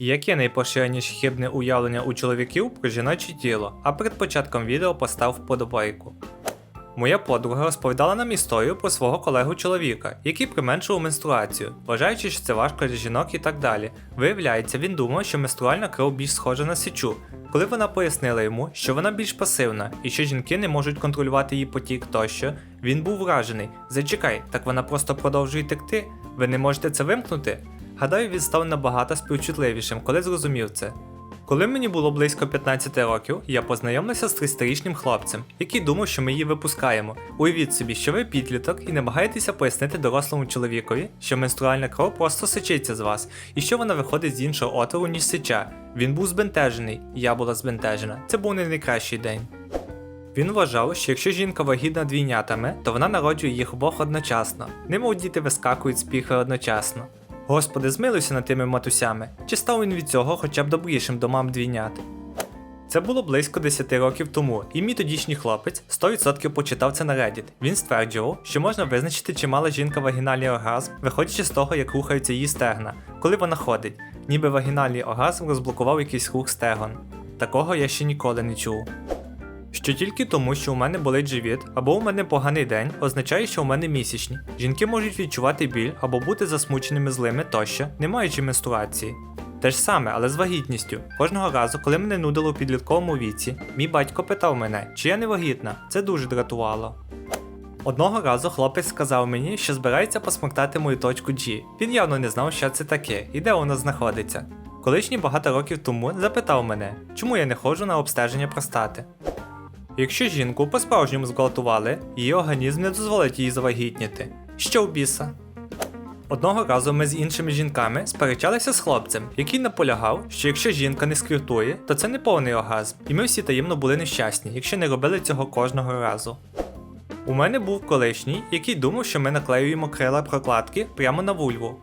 Яке найпоширеніше хибне уявлення у чоловіків про жіноче тіло, а перед початком відео постав вподобайку. Моя подруга розповідала нам історію про свого колегу чоловіка, який применшував менструацію, вважаючи, що це важко для жінок і так далі. Виявляється, він думав, що менструальна кров більш схожа на сечу. Коли вона пояснила йому, що вона більш пасивна і що жінки не можуть контролювати її потік тощо, він був вражений. Зачекай, так вона просто продовжує текти. Ви не можете це вимкнути? Гадаю, він став набагато співчутливішим, коли зрозумів це. Коли мені було близько 15 років, я познайомився з 30-річним хлопцем, який думав, що ми її випускаємо. Уявіть собі, що ви підліток і намагаєтеся пояснити дорослому чоловікові, що менструальна кров просто сечиться з вас, і що вона виходить з іншого отвору, ніж сеча. Він був збентежений, я була збентежена. Це був не найкращий день. Він вважав, що якщо жінка вагітна двійнятами, то вона народжує їх обох одночасно, немов діти вискакують з піхи одночасно. Господи, змилуйся над тими матусями, чи став він від цього хоча б добрішим до мам двійнят. Це було близько 10 років тому, і мій тодішній хлопець 100% почитав це на Reddit. Він стверджував, що можна визначити, чи мала жінка вагінальний оргазм, виходячи з того, як рухаються її стегна, коли вона ходить, ніби вагінальний оргазм розблокував якийсь рух стегон. Такого я ще ніколи не чув. Що тільки тому, що у мене болить живіт, або у мене поганий день, означає, що у мене місячні. Жінки можуть відчувати біль або бути засмученими злими тощо, не маючи менструації. Те ж саме, але з вагітністю. Кожного разу, коли мене нудило у підлітковому віці, мій батько питав мене, чи я не вагітна. Це дуже дратувало. Одного разу хлопець сказав мені, що збирається посмоктати мою точку G. Він явно не знав, що це таке і де вона знаходиться. Колишній багато років тому запитав мене, чому я не ходжу на обстеження простати. Якщо жінку по-справжньому зґвалтували, її організм не дозволить їй завагітніти. Що в біса? Одного разу ми з іншими жінками сперечалися з хлопцем, який наполягав, що якщо жінка не сквіртує, то це не повний оргазм, і ми всі таємно були нещасні, якщо не робили цього кожного разу. У мене був колишній, який думав, що ми наклеюємо крила прокладки прямо на вульву.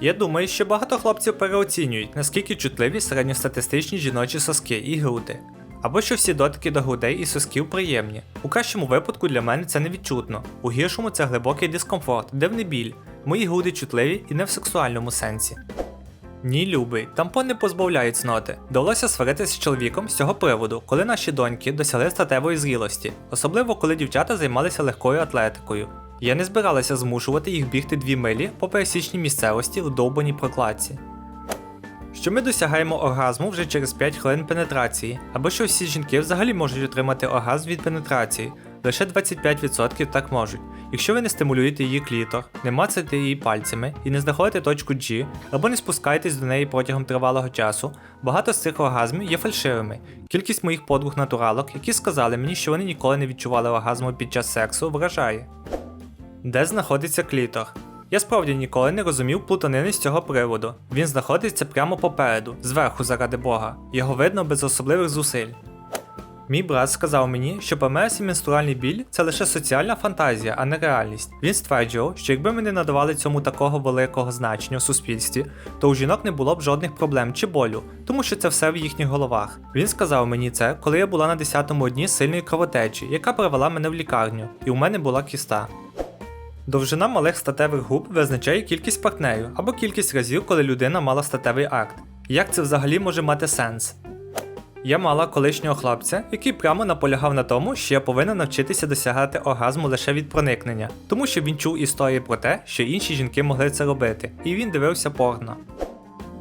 Я думаю, що багато хлопців переоцінюють, наскільки чутливі середньостатистичні жіночі соски і груди. Або що всі дотики до грудей і сосків приємні. У кращому випадку для мене це невідчутно, у гіршому це глибокий дискомфорт, дивний біль. Мої груди чутливі і не в сексуальному сенсі. Ні, любий, тампон не позбавляють цноти. Довелося сваритися з чоловіком з цього приводу, коли наші доньки досягли статевої зрілості, особливо коли дівчата займалися легкою атлетикою. Я не збиралася змушувати їх бігти дві милі по пересічній місцевості в довбаній прокладці. Що ми досягаємо оргазму вже через 5 хвилин пенетрації, або що всі жінки взагалі можуть отримати оргазм від пенетрації, лише 25% так можуть. Якщо ви не стимулюєте її клітор, не мацаєте її пальцями і не знаходите точку G, або не спускаєтесь до неї протягом тривалого часу, багато з цих оргазмів є фальшивими. Кількість моїх подруг натуралок, які сказали мені, що вони ніколи не відчували оргазму під час сексу, вражає. Де знаходиться клітор? Я справді ніколи не розумів плутанини з цього приводу. Він знаходиться прямо попереду, зверху, заради Бога. Його видно без особливих зусиль. Мій брат сказав мені, що ПМС і менструальний біль це лише соціальна фантазія, а не реальність. Він стверджував, що якби ми не надавали цьому такого великого значення у суспільстві, то у жінок не було б жодних проблем чи болю, тому що це все в їхніх головах. Він сказав мені це, коли я була на 10-му дні сильної кровотечі, яка привела мене в лікарню, і у мене була кіста. Довжина малих статевих губ визначає кількість партнерів або кількість разів, коли людина мала статевий акт. Як це взагалі може мати сенс? Я мала колишнього хлопця, який прямо наполягав на тому, що я повинна навчитися досягати оргазму лише від проникнення, тому що він чув історії про те, що інші жінки могли це робити, і він дивився порно.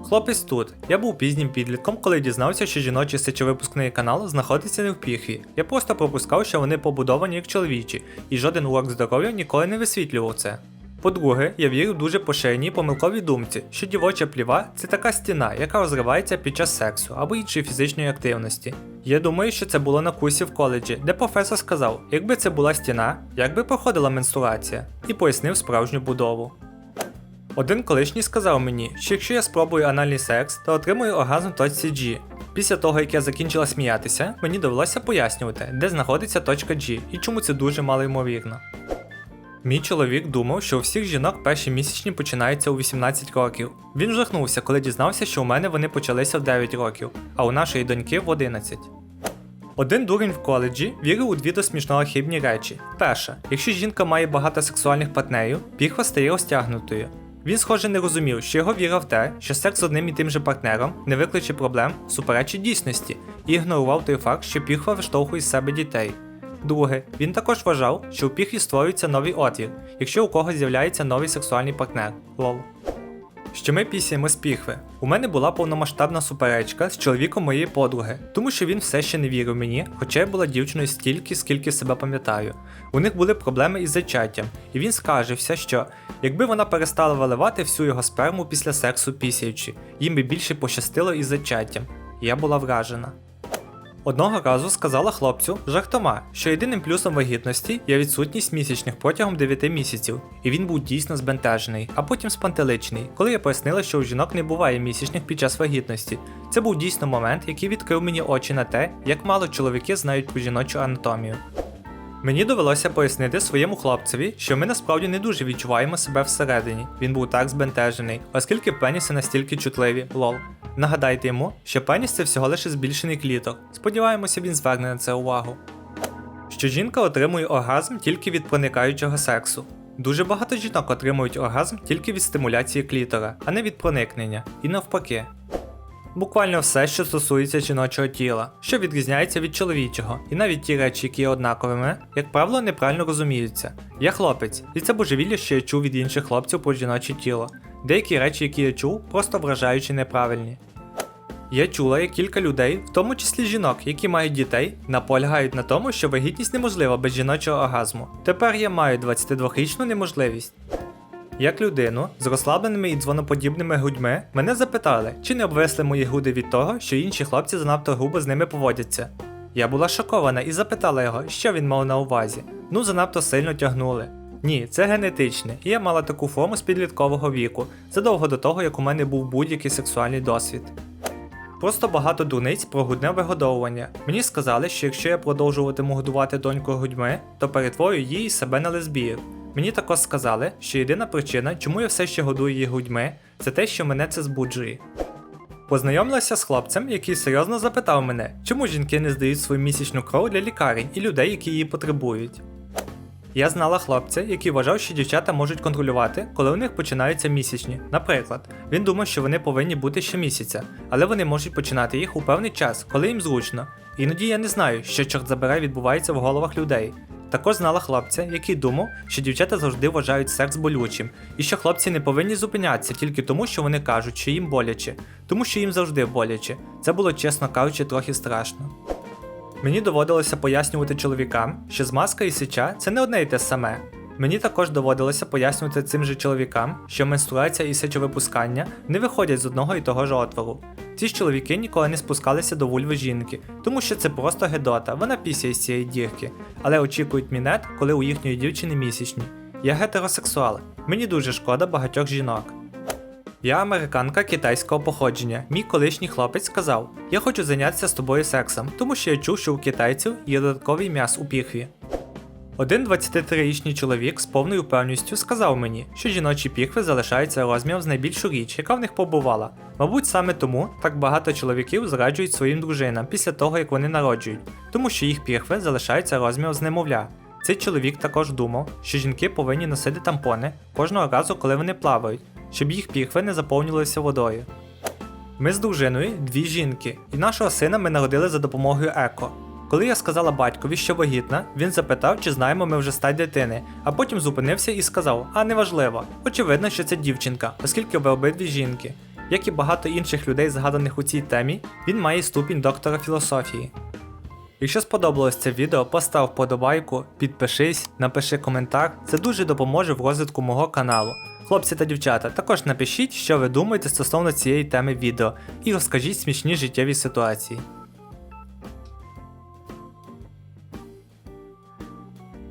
Хлопець тут. Я був пізнім підлітком, коли дізнався, що жіночий сечовипускний канал знаходиться не в піхві. Я просто пропускав, що вони побудовані як чоловічі, і жоден урок здоров'я ніколи не висвітлював це. По-друге, я вірю в дуже поширеній помилковій думці, що дівоча пліва це така стіна, яка розривається під час сексу або іншої фізичної активності. Я думаю, що це було на курсі в коледжі, де професор сказав, якби це була стіна, як би проходила менструація, і пояснив справжню будову. Один колишній сказав мені, що якщо я спробую анальний секс, то отримую оргазм точці G. Після того, як я закінчила сміятися, мені довелося пояснювати, де знаходиться точка G і чому це дуже малоймовірно. Мій чоловік думав, що у всіх жінок перші місячні починаються у 18 років. Він жахнувся, коли дізнався, що у мене вони почалися в 9 років, а у нашої доньки в 11. Один дурень в коледжі вірив у дві до смішного хибні речі. Перша, якщо жінка має багато сексуальних партнерів, піхва стає розтягнутою. Він, схоже, не розумів, що його віра в те, що секс з одним і тим же партнером не викличе проблем, суперечить дійсності, і ігнорував той факт, що піхва виштовхує з себе дітей. Друге, він також вважав, що у піхві створюється новий отвір, якщо у когось з'являється новий сексуальний партнер. Лол. Що ми пісяємо з піхви. У мене була повномасштабна суперечка з чоловіком моєї подруги, тому що він все ще не вірив мені, хоча я була дівчиною стільки, скільки себе пам'ятаю. У них були проблеми із зачаттям, і він скаржився, що якби вона перестала виливати всю його сперму після сексу пісяючи, їм би більше пощастило із зачаттям. Я була вражена. Одного разу сказала хлопцю жартома, що єдиним плюсом вагітності є відсутність місячних протягом 9 місяців, і він був дійсно збентежений, а потім спантеличений, коли я пояснила, що у жінок не буває місячних під час вагітності. Це був дійсно момент, який відкрив мені очі на те, як мало чоловіки знають про жіночу анатомію. Мені довелося пояснити своєму хлопцеві, що ми насправді не дуже відчуваємо себе всередині. Він був так збентежений, оскільки пеніси настільки чутливі, лол. Нагадайте йому, що пеніс це всього лише збільшений кліток. Сподіваємося, він зверне на це увагу. Що жінка отримує оргазм тільки від проникаючого сексу. Дуже багато жінок отримують оргазм тільки від стимуляції клітора, а не від проникнення, і навпаки. Буквально все, що стосується жіночого тіла, що відрізняється від чоловічого, і навіть ті речі, які є однаковими, як правило, неправильно розуміються. Я хлопець, і це божевілля, що я чув від інших хлопців про жіноче тіло. Деякі речі, які я чув, просто вражаючи неправильні. Я чула, як кілька людей, в тому числі жінок, які мають дітей, наполягають на тому, що вагітність неможлива без жіночого оргазму. Тепер я маю 22-річну неможливість. Як людину з розслабленими і дзвоноподібними грудьми мене запитали, чи не обвисли мої груди від того, що інші хлопці занадто грубо з ними поводяться. Я була шокована і запитала його, що він мав на увазі. Ну, занадто сильно тягнули. Ні, це генетичне, і я мала таку форму з підліткового віку, задовго до того, як у мене був будь-який сексуальний досвід. Просто багато дуниць про грудне вигодовування. Мені сказали, що якщо я продовжуватиму годувати доньку грудьми, то перетворю її і себе на лесбіїв. Мені також сказали, що єдина причина, чому я все ще годую її грудьми, це те, що мене це збуджує. Познайомилася з хлопцем, який серйозно запитав мене, чому жінки не здають свою місячну кров для лікарень і людей, які її потребують. Я знала хлопця, який вважав, що дівчата можуть контролювати, коли у них починаються місячні. Наприклад, він думав, що вони повинні бути щомісяця, але вони можуть починати їх у певний час, коли їм зручно. Іноді я не знаю, що чорт забирай відбувається в головах людей. Також знала хлопця, який думав, що дівчата завжди вважають секс болючим, і що хлопці не повинні зупинятися тільки тому, що вони кажуть, що їм боляче, тому що їм завжди боляче. Це було, чесно кажучи, трохи страшно. Мені доводилося пояснювати чоловікам, що змазка і сеча це не одне й те саме. Мені також доводилося пояснювати цим же чоловікам, що менструація і сечовипускання не виходять з одного і того ж отвору. Ці ж чоловіки ніколи не спускалися до вульви жінки, тому що це просто гедота, вона пісяє з цієї дірки, але очікують мінет, коли у їхньої дівчини місячні. Я гетеросексуал, мені дуже шкода багатьох жінок. Я американка китайського походження. Мій колишній хлопець сказав: Я хочу зайнятися з тобою сексом, тому що я чув, що у китайців є додатковий м'яс у піхві. Один 23-річний чоловік з повною впевненістю сказав мені, що жіночі піхви залишаються розміром з найбільшу річ, яка в них побувала. Мабуть, саме тому так багато чоловіків зраджують своїм дружинам після того, як вони народжують, тому що їх піхви залишаються розміром з немовля. Цей чоловік також думав, що жінки повинні носити тампони кожного разу, коли вони плавають, щоб їх піхви не заповнювалися водою. Ми з дружиною дві жінки, і нашого сина ми народили за допомогою еко. Коли я сказала батькові, що вагітна, він запитав, чи знаємо ми вже стать дитини, а потім зупинився і сказав: А неважливо, очевидно, що це дівчинка, оскільки ви обидві жінки. Як і багато інших людей, згаданих у цій темі, він має ступінь доктора філософії. Якщо сподобалось це відео, постав вподобайку, підпишись, напиши коментар, це дуже допоможе в розвитку мого каналу. Хлопці та дівчата, також напишіть, що ви думаєте стосовно цієї теми відео, і розкажіть смішні життєві ситуації.